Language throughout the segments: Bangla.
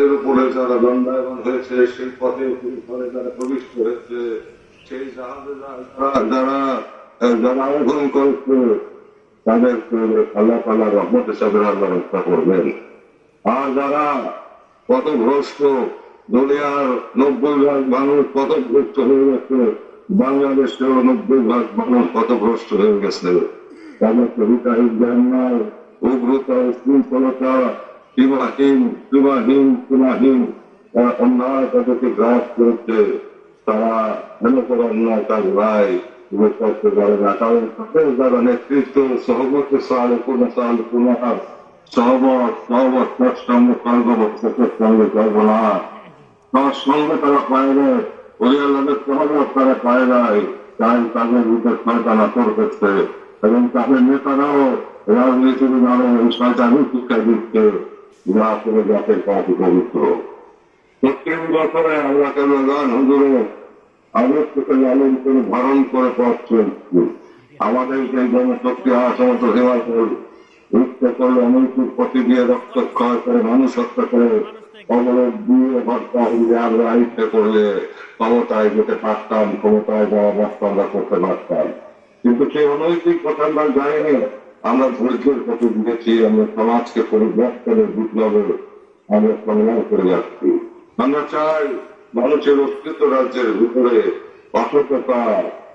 পথের উপরে যারা দণ্ডায়মান হয়েছে, সেই পথে উপরে যারা প্রবিষ্ট হয়েছে, সেই জাহাজে যারা যারা আহ্বান করেছে তাদেরকে রহমত হিসাবে আল্লাহ রক্ষা করবেন। আর যারা পথভ্রষ্ট, দুনিয়ার নব্বই ভাগ মানুষ পথভ্রষ্ট হয়ে গেছে বাংলাদেশেও নব্বই ভাগ মানুষ পথভ্রষ্ট হয়ে গেছে। তাদেরকে হিতাহিত উগ্রতা শৃঙ্খলতা সীমাহীন সীমাহীন তারা অন্যায় তাদেরকে গ্রাস করেছে। তারা হেন করে অন্যায় কাজ এগুলো করতে পারে না। কারণ তাদের যারা নেতৃত্ব, সহমত সাল কোন সাল পুনঃ সহমত সহমত সঙ্গে সর্বমত সঙ্গে করব না তার সঙ্গে তারা পায় না তারা পায় নাই। তাই তাদের করতেছে। এবং তাদের নেতারাও রাজনীতির শিক্ষা দিচ্ছে। যা করে জাতের পার্টি পবিত্র প্রত্যেক বছরে আমরা কেন গান হুজুরে আগের থেকে লালন করে ধারণ করে পথ চলছি আমাদের যে জনশক্তি সমস্ত সেবা করে ইচ্ছে করলে অনৈতিক পথে দিয়ে রক্তক্ষয় করে মানুষ হত্যা করে অবরোধ দিয়ে হত্যা হয়ে আমরা ইচ্ছে করলে ক্ষমতায় যেতে পারতাম ক্ষমতায় যাওয়া রাস্তা আমরা করতে পারতাম কিন্তু সেই অনৈতিক কথা আমরা যাইনি আমরা ধৈর্যের পথে দিয়েছি আমরা সমাজকে পরিবর্তনের বিপ্লবে আমরা সংগ্রাম করে যাচ্ছি। আমরা চাই মানুষের অস্তিত্ব রাজ্যের ভিতরে অসততা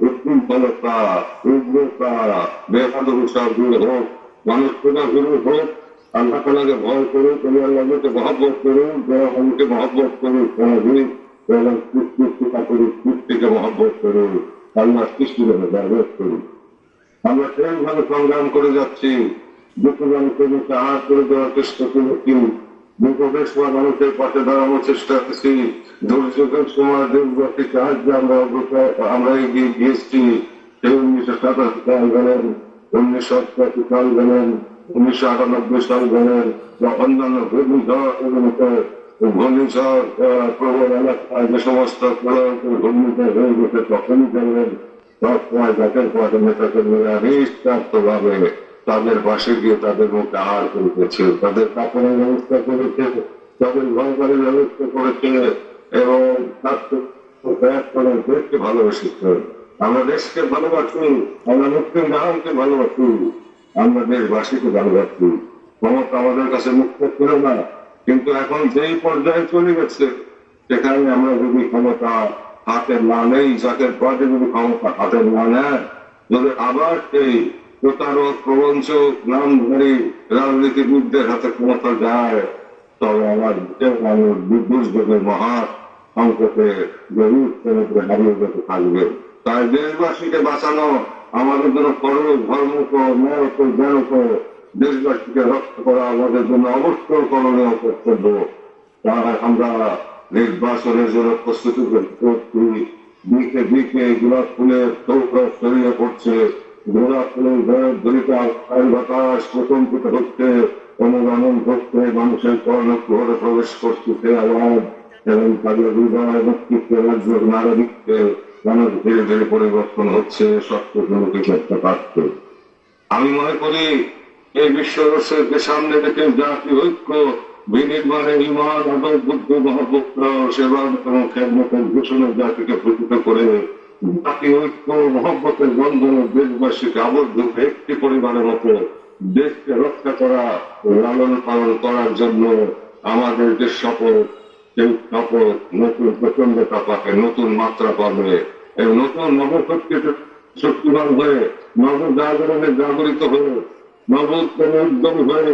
উৎপীড়নতা উগ্রতা বেকাদুষা দূর হোক, মানুষ খোঁজা শুরু হোক, আল্লাহ তালাকে ভয় করুক তুমি আল্লাহকে মহব্বত করুন যারা আমাকে মহব্বত করুক কোনদিন এবং সৃষ্টিতা করুক সৃষ্টিকে মহব্বত করুন আল্লাহ সৃষ্টি করে করুন আমরা সেইভাবে সংগ্রাম করে যাচ্ছি। দুটো মানুষের করে দেওয়ার চেষ্টা করেছি। বিপদের সময় মানুষের পাশে দাঁড়ানোর চেষ্টা করছি। দুর্যোগের সময় দেশবাসী সাহায্যে আমরা আমরা এগিয়ে গিয়েছি। সেই উনিশশো সাতাশি সাল গেলেন, উনিশশো অষ্টাশি সাল গেলেন, উনিশশো আটানব্বই সাল গেলেন, বা অন্যান্য ঘূর্ণিঝড় প্রবল এলাকায় যে সমস্ত ঘূর্ণিঝড় হয়ে গেছে তখনই গেলেন। সবসময় জাতের পথে নেতা কর্মীরা নিঃস্বার্থ ভাবে তাদের পাশে গিয়ে তাদের মুখে আহার করেছে। তাদের কাপড়ের ব্যবস্থা করেছে। তাদের ঘর বাড়ির ব্যবস্থা করেছে। এবং দেশকে ভালোবেসেছে আমরা দেশকে ভালোবাসি। আমরা মুসলিম জাহানকে ভালোবাসি। আমরা দেশবাসীকে ভালোবাসি। ক্ষমতা আমাদের কাছে মুক্ত ছিল না। কিন্তু এখন যেই পর্যায়ে চলে গেছে, সেখানে আমরা যদি ক্ষমতা হাতে না নেই পথে যদি ক্ষমতা হাতে না নেয় যদি আবার সেই প্রতারক প্রবঞ্চক নামধারী রাজনীতিবিদদের হাতে ক্ষমতা যায়, তবে আমার মানুষ দুর্যোগের মহা সংকটে গরিব হারিয়ে যেতে থাকবে। তাই দেশবাসীকে বাঁচানো, আমাদের জন্য করো, ধর্ম ন্যায় জ্ঞান দেশবাসীকে রক্ষা করা আমাদের জন্য অবশ্যই করণীয় কর্তব্য। তাই আমরা নির্বাচনের জন্য প্রস্তুতি দিকে দিকে গোলাপ ফুলের চৌকা ছড়িয়ে পড়ছে। গোলাপ ফুলের ঘরে দলিত আকাশ বাতাস প্রকম্পিত হচ্ছে। হচ্ছে, মানুষের প্রবেশ এবং তাদের হৃদয় মস্তিষ্ক রাজ্য দিচ্ছে। মানুষ ধীরে ধীরে পরিবর্তন হচ্ছে করতে পারছে আমি মনে করি, এই বিশ্ব সামনে থেকে জাতি ঐক্য বিনির্মাণে মহাপুত্র এবং খেদমতের জাতিকে করে ঐক্য মহব্বতের দেশবাসীকে আবদ্ধ একটি পরিবারের মতো দেশকে রক্ষা করা, লালন পালন করার জন্য আমাদের যে শপথ, সেই শপথ নতুন প্রচন্ডতা পাবে নতুন মাত্রা পাবে এবং নতুন নবশক্তিতে শক্তিমান হয়ে নব জাগরণে জাগরিত হয়ে নব উদ্যমী হয়ে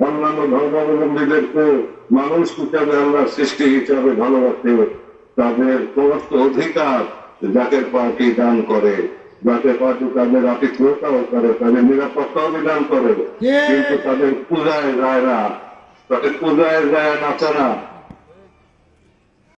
অন্যান্য ধর্মাবলম্বীদেরকে মানুষ হিসাবে আমরা সৃষ্টি হিসাবে ভালোবাসি। তাদের সমস্ত অধিকার জাতের পার্টি দান করে জাতের পার্টি তাদের আতিথ্যতাও করে তাদের নিরাপত্তাও বিধান করে। কিন্তু তাদের পূজায় যায় না তাদের পূজায় যায় নাচারা